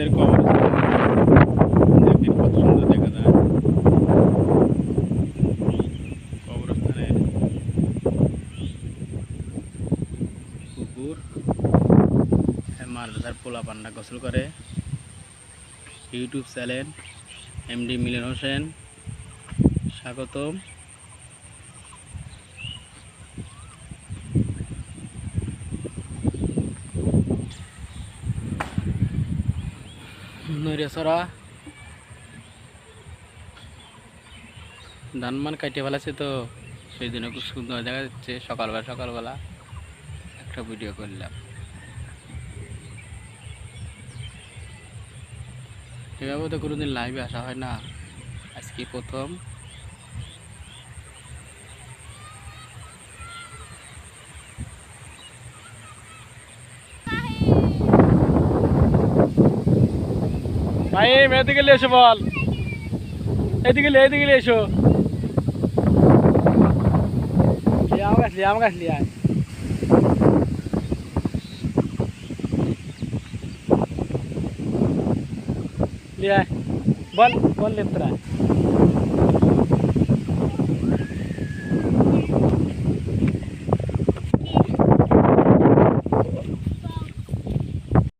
আমাদের কবরস্থান পোলা পান্না গোসল করে। YouTube channel MD Milan Hossain. স্বাগতম। নৈরেছড়া ধানমান কাটিয়ে ফেলাছে তো সেই দিনে খুব সুন্দর দেখা যাচ্ছে। সকালবেলা সকালবেলা একটা ভিডিও করলাম। এভাবে তো কোনোদিন লাইভে আসা হয় না। আজকে প্রথম। నయం ఎదిగి లేచు బాల్ ఎదిగి ఎదిగి లేచు లేవగా లేవగా లే लिया बॉल बॉल लेता है